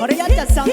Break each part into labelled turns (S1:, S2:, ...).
S1: 我的鸭子叫小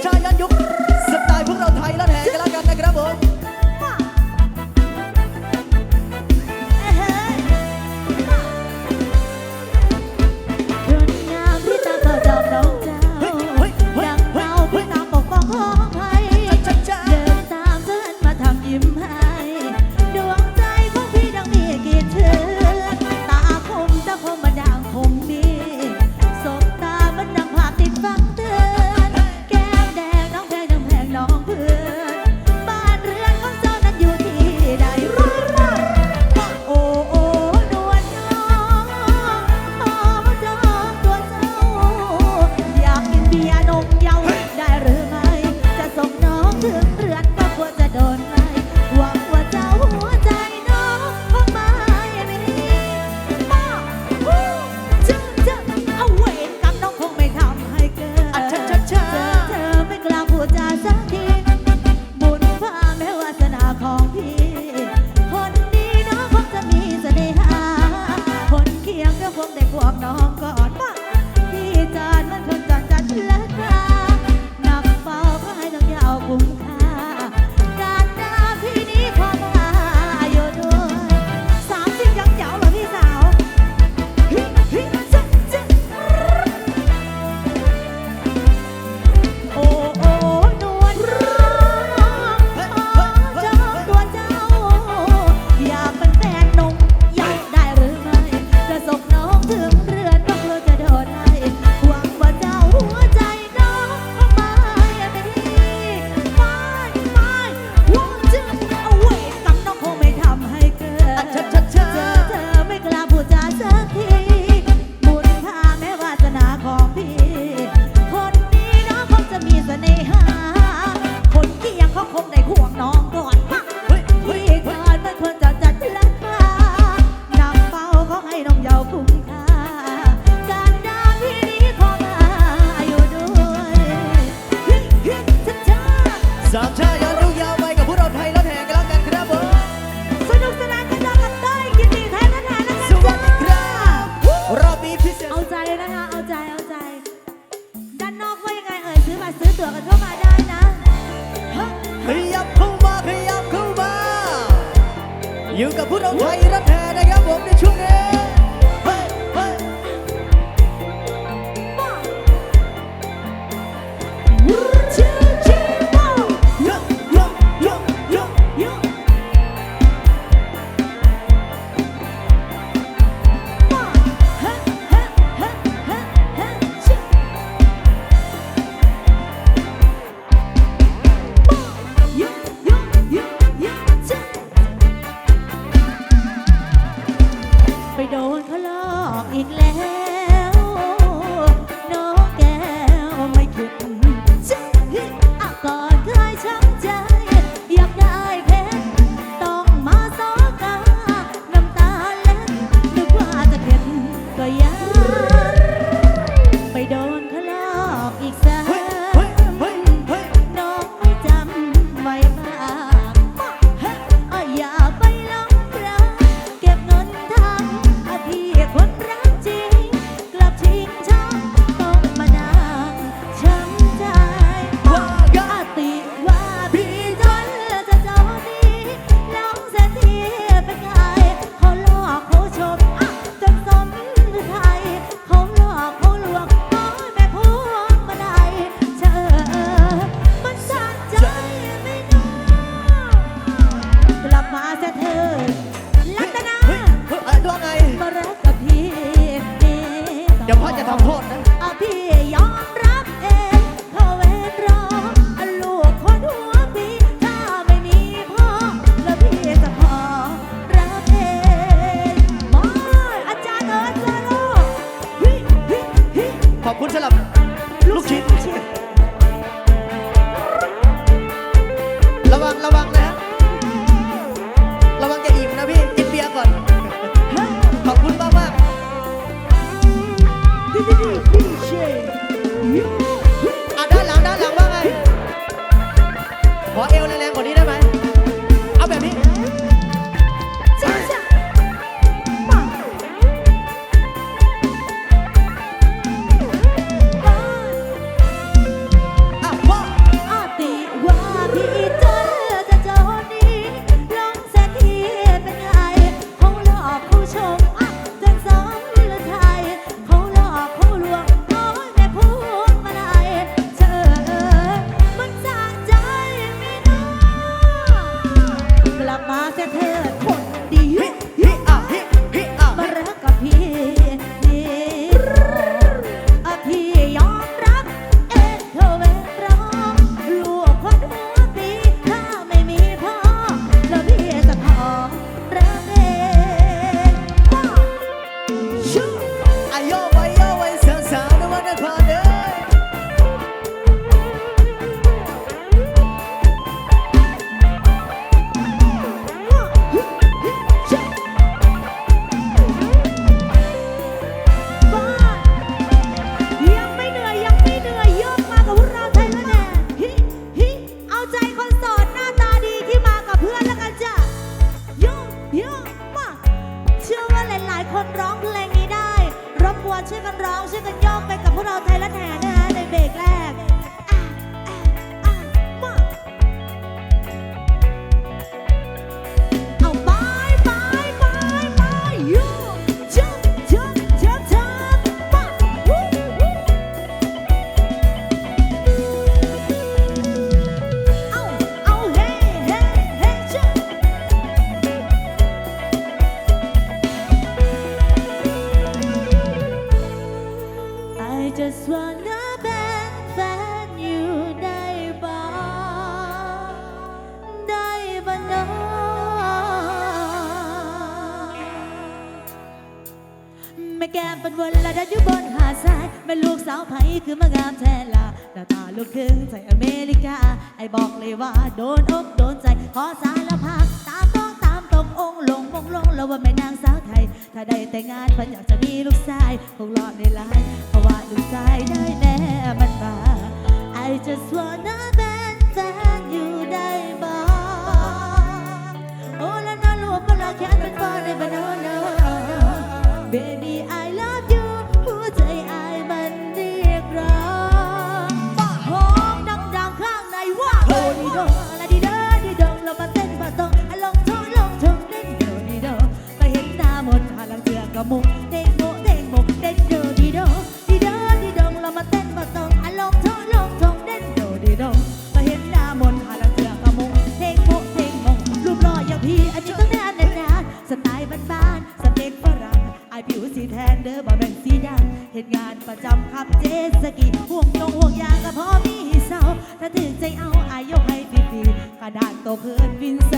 S1: นะคะ
S2: เอาใจ เอาใจ ด้านนอกว่ายังไงเอ่ยซื้อมาซื้อตั๋วกันเข้ามาได้นะพยายามเข้ามาพยายามเข้า
S1: มา อยู่กับพวองราไทยรั
S2: ฐแท้นะ
S1: ครับ
S2: ผมในช่วงนี้ ร้องเพลงนี้ได้
S1: รบกวนช่วยกันร้องช่วยกันโยกไปกับพวกเราไทยรัฐแห่นะฮะในเบรกแรก เป็นวันละดันอยู่บนหาดทรายแม่ลูกสาวไผคือมางามแทนลาหน้าตาลูกครึ่งไทยอเมริกา ไอบอกเลยว่าโดนอกโดนใจขอสารภาพตามต้องตามตรงองค์ลงมงลงแล้วว่าแม่นางสาวไทย ถ้าได้แต่งงานเพันอยากจะมีลูกชายคงรอดในไลน์เพราะว่าลูกชายได้แม่มันมา I just wanna เป็นแฟนอยู่ได้บ้างโอ้แล้วนอนรวมกันละแค่เป็น forever no no baby ถ้าถึงใจเอาอายยกให้ฟรีๆกระดานโตเพิ่นวินเซ